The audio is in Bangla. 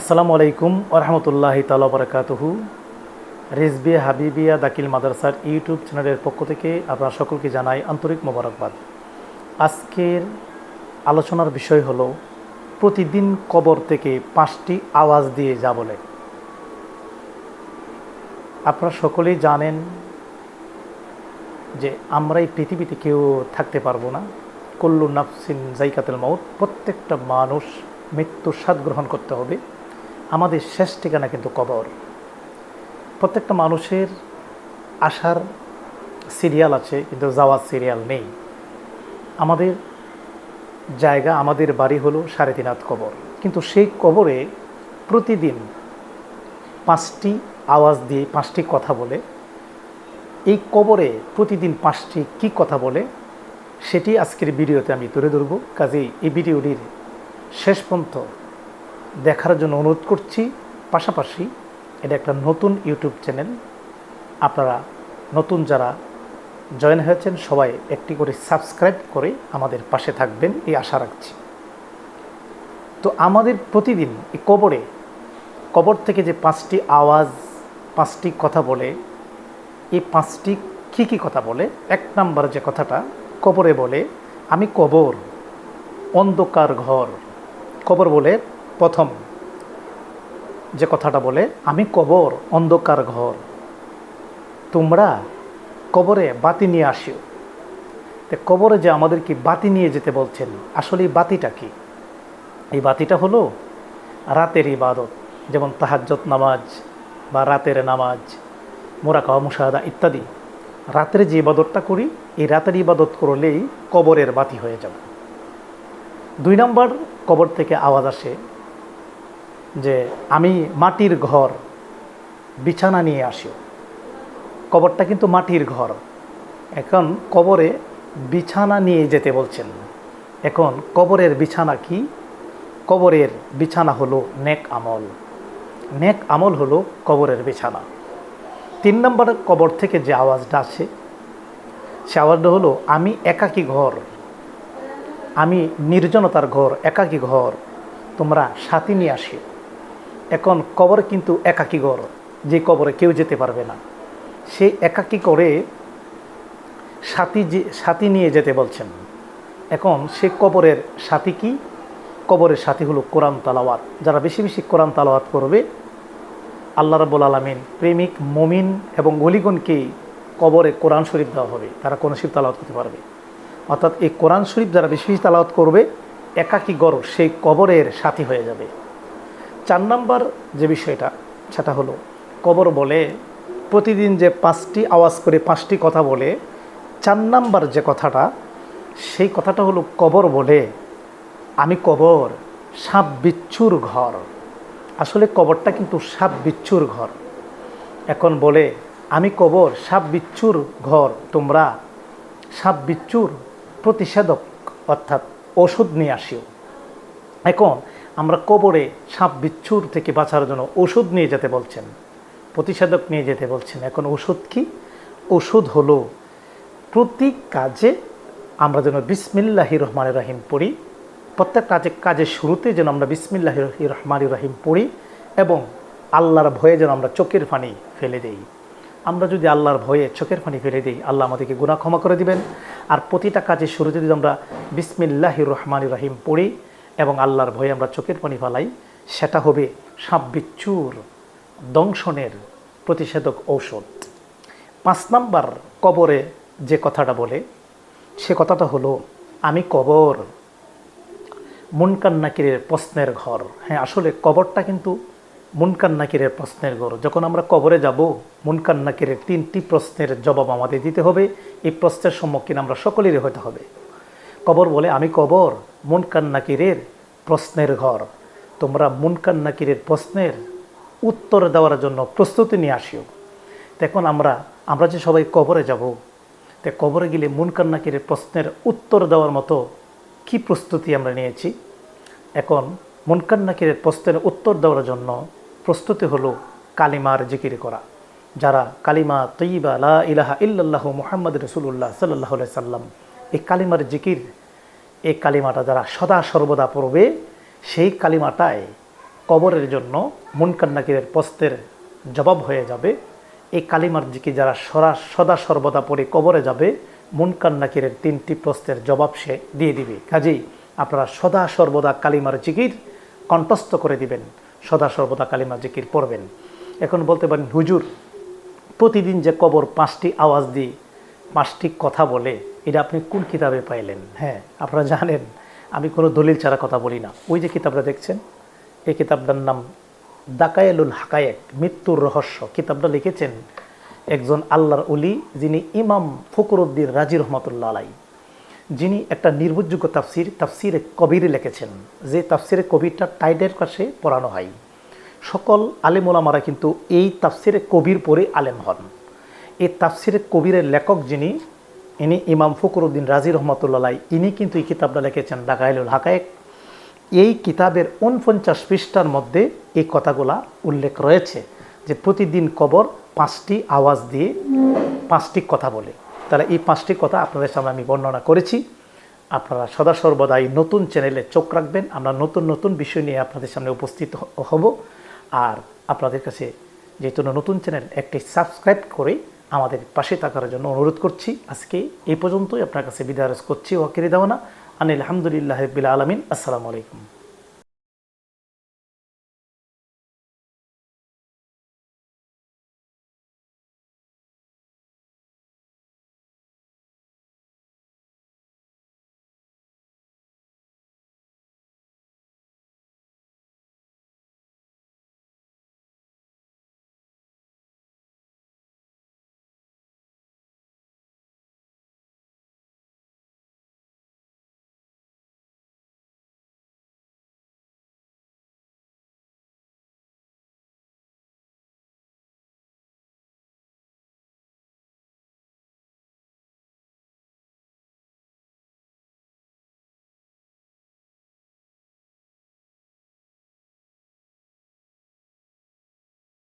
আসসালামু আলাইকুম ওরহামতুল্লাহ তালা বরকাতহু। রেজবিয়া হাবিবিয়া দাকিল মাদ্রাসার ইউটিউব চ্যানেলের পক্ষ থেকে আপনারা সকলকে জানাই আন্তরিক মোবারকবাদ। আজকের আলোচনার বিষয় হলো, প্রতিদিন কবর থেকে পাঁচটি আওয়াজ দিয়ে যা বলে। আপনারা সকলেই জানেন যে আমরা এই পৃথিবীতে কেউ থাকতে পারব না। কল্লু নাফসিন জাইকাতুল মাউত, প্রত্যেকটা মানুষ মৃত্যুর স্বাদ গ্রহণ করতে হবে। আমাদের শেষ ঠিকানা কিন্তু কবর। প্রত্যেকটা মানুষের আসার সিরিয়াল আছে, কিন্তু যাওয়ার সিরিয়াল নেই। আমাদের জায়গা, আমাদের বাড়ি হলো সাড়ে তিন কবর। কিন্তু সেই কবরে প্রতিদিন পাঁচটি আওয়াজ দিয়ে পাঁচটি কথা বলে। এই কবরে প্রতিদিন পাঁচটি কি কথা বলে, সেটি আজকের ভিডিওতে আমি তুলে ধরব। কাজেই এই ভিডিওটির শেষ পর্যন্ত দেখার জন্য অনুরোধ করছি। পাশাপাশি এটা একটা নতুন ইউটিউব চ্যানেল। আপনারা নতুন যারা জয়েন হয়েছেন, সবাই একটি করে সাবস্ক্রাইব করে আমাদের পাশে থাকবেন, এই আশা রাখছি। তো আমাদের প্রতিদিন এই কবরে, কবর থেকে যে পাঁচটি আওয়াজ, পাঁচটি কথা বলে, এই পাঁচটি কী কী কথা বলে? এক নাম্বার যে কথাটা, কবরে বলে, আমি কবর, অন্ধকার ঘর। কবর বলে প্রথম যে কথাটা বলে, আমি কবর, অন্ধকার ঘর। তোমরা কবরে বাতি নিয়ে আসিও। তো কবরে যে আমাদেরকে বাতি নিয়ে যেতে বলছেন, আসলে এই বাতিটা কি? এই বাতিটা হলো রাতের ইবাদত, যেমন তাহাজ্জত নামাজ বা রাতের নামাজ মোরাকা মুশাহাদা ইত্যাদি। রাতের যে ইবাদতটা করি, এই রাতের ইবাদত করলেই কবরের বাতি হয়ে যাবে। দুই নম্বর, কবর থেকে আওয়াজ আসে যে আমি মাটির ঘর, বিছানা নিয়ে আসি। কবরটা কিন্তু মাটির ঘর। এখন কবরে বিছানা নিয়ে যেতে বলছেন। এখন কবরের বিছানা কি? কবরের বিছানা হলো নেক আমল। নেক আমল হলো কবরের বিছানা। তিন নম্বর কবর থেকে যে আওয়াজটা আসে, সে আওয়াজটা হলো, আমি একাকী ঘর। আমি নির্জনতার ঘর, একাকী ঘর। তোমরা সাথী নিয়ে আসি। এখন কবর কিন্তু একাকী ঘর, যে কবরে কেউ যেতে পারবে না। সে একাকী করে সাথী যে, সাথী নিয়ে যেতে বলছেন। এখন সে কবরের সাথী কি? কবরের সাথী হলো কোরআন তালাওয়াত। যারা বেশি বেশি কোরআন তালাওয়াত করবে, আল্লাহ রাবুল আলমিন প্রেমিক, মমিন এবং অলিগণকে কবরে কোরআন শরীফ দেওয়া হবে। তারা কোন শরীফ তালাওয়াত করতে পারবে। অর্থাৎ এই কোরআন শরীফ যারা বেশি বেশি তালাওয়াত করবে, একাকী গড় সেই কবরের সাথী হয়ে যাবে। চার নাম্বার যে বিষয়টা, সেটা হলো, কবর বলে, প্রতিদিন যে পাঁচটি আওয়াজ করে পাঁচটি কথা বলে, চার নাম্বার যে কথাটা, সেই কথাটা হলো কবর বলে, আমি কবর, সাপ বিচ্ছুর ঘর। আসলে কবরটা কিন্তু সাপ বিচ্ছুর ঘর। এখন বলে, আমি কবর, সাপ বিচ্ছুর ঘর, তোমরা সাপ বিচ্ছুর প্রতিষেধক, অর্থাৎ ওষুধ নিয়ে আসিও। এখন আমরা কবরে সাপ বিচ্ছুর থেকে বাঁচার জন্য ওষুধ নিয়ে যেতে বলছেন। প্রতিষেধক নিয়ে যেতে বলছেন। এখন ওষুধ কি? ওষুধ হলো প্রতি কাজে আমরা যেন বিসমিল্লাহি রহমান রাহিম পড়ি প্রত্যেক কাজে কাজের শুরুতে যেন আমরা বিসমিল্লাহ রহমান রাহিম পড়ি এবং আল্লাহর ভয়ে যেন আমরা চোখের পানি ফেলে দেই। আমরা যদি আল্লাহর ভয়ে চোখের পানি ফেলে দিই, আল্লাহ আমাদেরকে গুণা ক্ষমা করে দিবেন। আর প্রতিটা কাজের শুরুতে যদি আমরা বিসমিল্লাহ রহমান রাহিম পড়ি এবং আল্লাহর ভয়ে আমরা চোখের পানি ফালাই, সেটা হবে সাপ দংশনের প্রতিষেধক ঔষধ। পাঁচ নাম্বার কবরে যে কথাটা বলে, সে কথাটা হলো, আমি কবর মুনকান নাকিরের প্রশ্নের ঘর। হ্যাঁ আসলে কবরটা কিন্তু মুনকান নাকিরের প্রশ্নের ঘর। যখন আমরা কবরে যাব মুনকান নাকিরের তিনটি প্রশ্নের জবাব আমাদের দিতে হবে। এই প্রশ্নের সম্মুখীন আমরা সকলেরই হতে হবে। কবর বলে, আমি কবর মুনকান নাকিরের প্রশ্নের ঘর। তোমরা মুনকান নাকিরের প্রশ্নের উত্তর দেওয়ার জন্য প্রস্তুতি নিয়ে আসিও। দেখুন আমরা আমরা যে সবাই কবরে যাব, তে কবরে গেলে মুনকান নাকিরের প্রশ্নের উত্তর দেওয়ার মতো কি প্রস্তুতি আমরা নিয়েছি? এখন মুনকান নাকিরের প্রশ্নের উত্তর দেওয়ার জন্য প্রস্তুতি হলো কালিমার জিকির করা। যারা কালিমা তৈবা লা ইলাহা ইল্লাল্লাহু মুহাম্মদ রসুল্লাহ সাল্লাহ সাল্লাম এই কালিমার জিকির এই কালিমাটা যারা সদা সর্বদা পড়বে, সেই কালিমাটায় কবরের জন্য মুনকান্নাকিরের প্রস্তের জবাব হয়ে যাবে। এই কালিমার জিকি যারা সরা, সদা সর্বদা পড়ে কবরে যাবে মুনকান্নাকিরের তিনটি প্রস্তের জবাব সে দিয়ে দিবে। কাজেই আপনারা সদা সর্বদা কালিমার জিকির কণ্ঠস্থ করে দিবেন, সদা সর্বদা কালিমার জিকির পড়বেন। এখন বলতে পারেন, হুজুর, প্রতিদিন যে কবর পাঁচটি আওয়াজ দিয়ে পাঁচটি কথা বলে এটা আপনি কোন কিতাবে পাইলেন? হ্যাঁ। আপনারা জানেন আমি কোনো দলিল ছাড়া কথা বলি না। ওই যে কিতাবটা দেখছেন এই কিতাবটার নাম দাকায়েলুল হাকায়েক মৃত্যুর রহস্য। কিতাবটা লিখেছেন একজন আল্লাহর উলি যিনি ইমাম ফকরুদ্দিন রাজি রহমতুল্লাহ আলাই। যিনি একটা নির্ভরযোগ্য তাফসির তাফসিরে কবির লিখেছেন। যে তাফসিরে কবিরটা টাইডের কাছে পড়ানো হয়। সকল আলেম ওলামারা কিন্তু এই তাফসিরে কবির পরে আলেম হন। এই তাফসিরে কবিরের লেখক যিনি ইনি ইমাম ফকরুদ্দিন রাজি রহমতুল্লাহ ইনি কিন্তু এই কিতাবটা লিখেছেন ডাকাইলুল হাকায়েক। এই কিতাবের উনপঞ্চাশ পৃষ্ঠার মধ্যে এই কথাগুলা উল্লেখ রয়েছে যে প্রতিদিন কবর পাঁচটি আওয়াজ দিয়ে পাঁচটি কথা বলে। তাহলে এই পাঁচটি কথা আপনাদের সামনে আমি বর্ণনা করেছি। আপনারা সদা সর্বদা এই নতুন চ্যানেলে চোখ রাখবেন। আমরা নতুন নতুন বিষয় নিয়ে আপনাদের সামনে উপস্থিত হব। আর আপনাদের কাছে যেহেতু নতুন চ্যানেল, একটি সাবস্ক্রাইব করে আমাদের পাশে থাকার জন্য অনুরোধ করছি। আজকে এই পর্যন্তই। আপনার কাছে বিদায় করছি। ওয়াকিরে দেওয়া না আনিল আলহামদুলিল্লাহ বিল আলমিন। আসসালামু আলাইকুম।